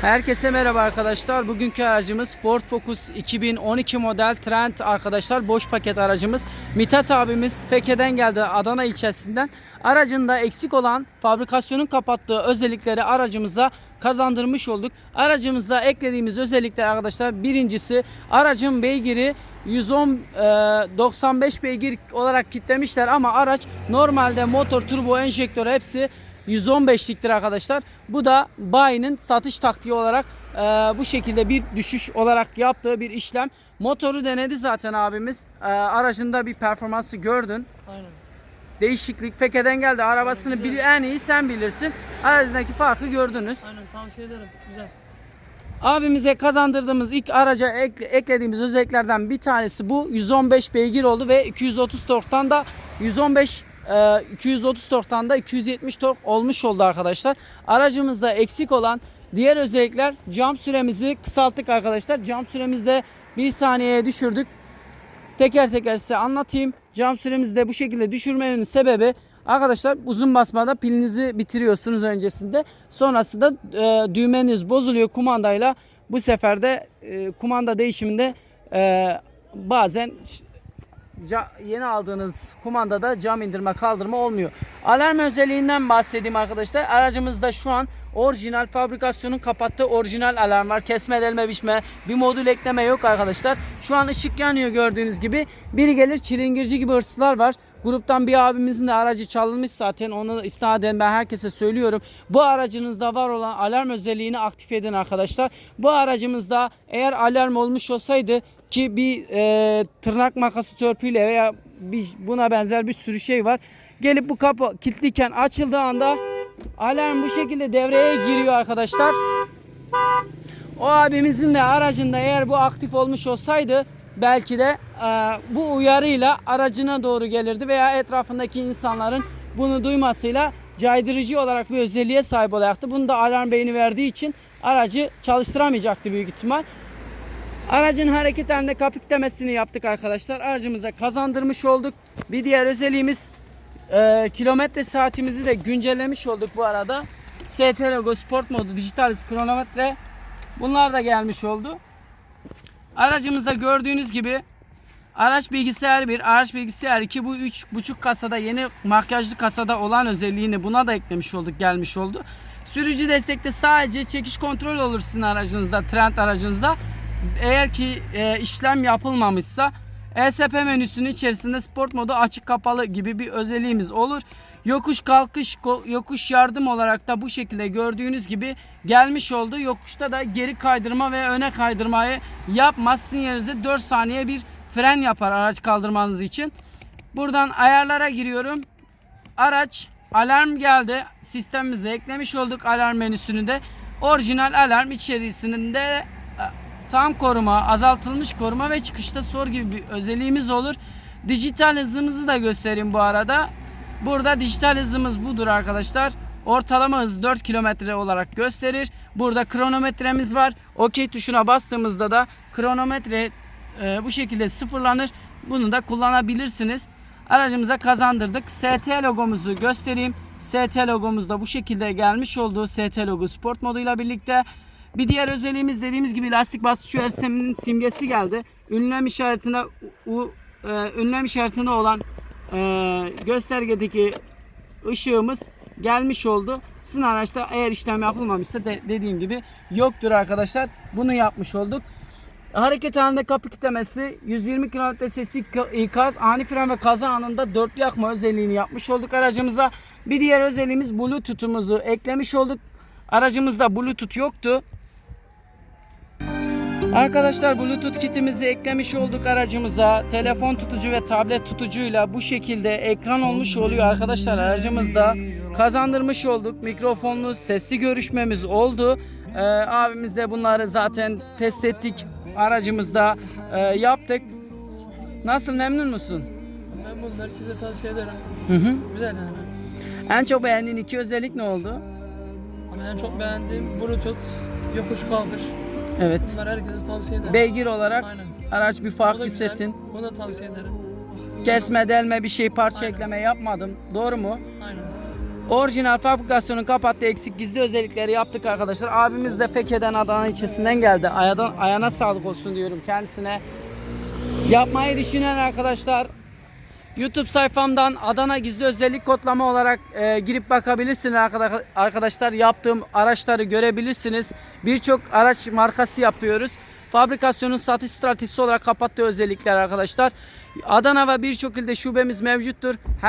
Herkese merhaba arkadaşlar. Bugünkü aracımız Ford Focus 2012 model Trend arkadaşlar. Boş paket aracımız. Mithat abimiz Peke'den geldi Adana ilçesinden. Aracında eksik olan fabrikasyonun kapattığı özellikleri aracımıza kazandırmış olduk. Aracımıza eklediğimiz özellikler arkadaşlar birincisi aracın beygiri 110 e, 95 beygir olarak kitlemişler ama araç normalde motor, turbo, enjektör hepsi 115'liktir arkadaşlar. Bu da bayinin satış taktiği olarak e, bu şekilde bir düşüş olarak yaptığı bir işlem. Motoru denedi zaten abimiz. E, aracında bir performansı gördün. Aynen. Değişiklik Feke'den geldi. Arabasını Aynen, bili en iyi sen bilirsin. Aracındaki farkı gördünüz. Aynen tavsiye ederim. Güzel. Abimize kazandırdığımız ilk araca ekle- eklediğimiz özelliklerden bir tanesi bu. 115 beygir oldu ve 230 torktan da 115 e, 230 torktan da 270 tork olmuş oldu arkadaşlar. Aracımızda eksik olan diğer özellikler cam süremizi kısalttık arkadaşlar. Cam süremizde 1 saniyeye düşürdük. Teker teker size anlatayım. Cam süremizi de bu şekilde düşürmenin sebebi arkadaşlar uzun basmada pilinizi bitiriyorsunuz öncesinde. Sonrasında e, düğmeniz bozuluyor kumandayla. Bu sefer de e, kumanda değişiminde e, bazen yeni aldığınız kumandada cam indirme kaldırma olmuyor. Alarm özelliğinden bahsedeyim arkadaşlar. Aracımızda şu an orijinal fabrikasyonun kapattığı orijinal alarm var. Kesme delme biçme bir modül ekleme yok arkadaşlar. Şu an ışık yanıyor gördüğünüz gibi. Biri gelir çilingirci gibi hırsızlar var. Gruptan bir abimizin de aracı çalınmış zaten. Onu istinaden ben herkese söylüyorum. Bu aracınızda var olan alarm özelliğini aktif edin arkadaşlar. Bu aracımızda eğer alarm olmuş olsaydı ki bir e, tırnak makası törpüyle veya bir, buna benzer bir sürü şey var. Gelip bu kapı kilitliyken açıldığı anda alarm bu şekilde devreye giriyor arkadaşlar. O abimizin de aracında eğer bu aktif olmuş olsaydı belki de e, bu uyarıyla aracına doğru gelirdi veya etrafındaki insanların bunu duymasıyla caydırıcı olarak bir özelliğe sahip olacaktı. Bunu da alarm beyni verdiği için aracı çalıştıramayacaktı büyük ihtimal. Aracın hareket halinde kapiklemesini yaptık arkadaşlar. Aracımıza kazandırmış olduk. Bir diğer özelliğimiz e, kilometre saatimizi de güncellemiş olduk bu arada. ST logo sport modu dijital kronometre bunlar da gelmiş oldu. Aracımızda gördüğünüz gibi araç bilgisayar 1, araç bilgisayar 2 bu 3.5 kasada yeni makyajlı kasada olan özelliğini buna da eklemiş olduk gelmiş oldu. Sürücü destekte sadece çekiş kontrol olur sizin aracınızda, trend aracınızda. Eğer ki e, işlem yapılmamışsa ESP menüsünün içerisinde sport modu açık kapalı gibi bir özelliğimiz olur. Yokuş kalkış yokuş yardım olarak da bu şekilde gördüğünüz gibi gelmiş oldu. Yokuşta da geri kaydırma ve öne kaydırmayı yapmaz. Sizin yerinizde 4 saniye bir fren yapar araç kaldırmanız için. Buradan ayarlara giriyorum. Araç alarm geldi. Sistemimize eklemiş olduk alarm menüsünü de. Orijinal alarm içerisinde e, tam koruma, azaltılmış koruma ve çıkışta sor gibi bir özelliğimiz olur. Dijital hızımızı da göstereyim bu arada. Burada dijital hızımız budur arkadaşlar. Ortalama hız 4 kilometre olarak gösterir. Burada kronometremiz var. OK tuşuna bastığımızda da kronometre e, bu şekilde sıfırlanır. Bunu da kullanabilirsiniz. Aracımıza kazandırdık. ST logomuzu göstereyim. ST logomuz da bu şekilde gelmiş oldu. ST logo sport moduyla birlikte. Bir diğer özelliğimiz dediğimiz gibi lastik basınç sisteminin simgesi geldi. Ünlem işaretine u, e, ünlem işaretine olan e, göstergedeki ışığımız gelmiş oldu. Sizin araçta eğer işlem yapılmamışsa de, dediğim gibi yoktur arkadaşlar. Bunu yapmış olduk. Hareket halinde kapı kitlemesi, 120 km sesi ikaz, ani fren ve kaza anında dörtlü yakma özelliğini yapmış olduk aracımıza. Bir diğer özelliğimiz Bluetooth'umuzu eklemiş olduk. Aracımızda Bluetooth yoktu. Arkadaşlar Bluetooth kitimizi eklemiş olduk aracımıza. Telefon tutucu ve tablet tutucuyla bu şekilde ekran olmuş oluyor arkadaşlar aracımızda. Kazandırmış olduk. Mikrofonlu sesli görüşmemiz oldu. Ee, abimiz de bunları zaten test ettik. Aracımızda e, yaptık. Nasıl memnun musun? Ben bunu herkese tavsiye ederim. Hı hı. Güzel yani. En çok beğendiğin iki özellik ne oldu? Ama en çok beğendiğim Bluetooth, yokuş kalkış. Evet. Bunları herkese tavsiye ederim. Beygir olarak Aynen. araç bir fark hissettin. Bunu da tavsiye ederim. Kesme delme bir şey parça Aynen. ekleme yapmadım. Doğru mu? Aynen. Orijinal fabrikasyonu kapattı. Eksik gizli özellikleri yaptık arkadaşlar. Abimiz de Feke'den Adana ilçesinden geldi. Ayadan, ayağına sağlık olsun diyorum kendisine. Yapmayı düşünen arkadaşlar YouTube sayfamdan Adana gizli özellik kodlama olarak e, girip bakabilirsiniz arkada- arkadaşlar. Yaptığım araçları görebilirsiniz. Birçok araç markası yapıyoruz. Fabrikasyonun satış stratejisi olarak kapattığı özellikler arkadaşlar. Adana ve birçok ilde şubemiz mevcuttur.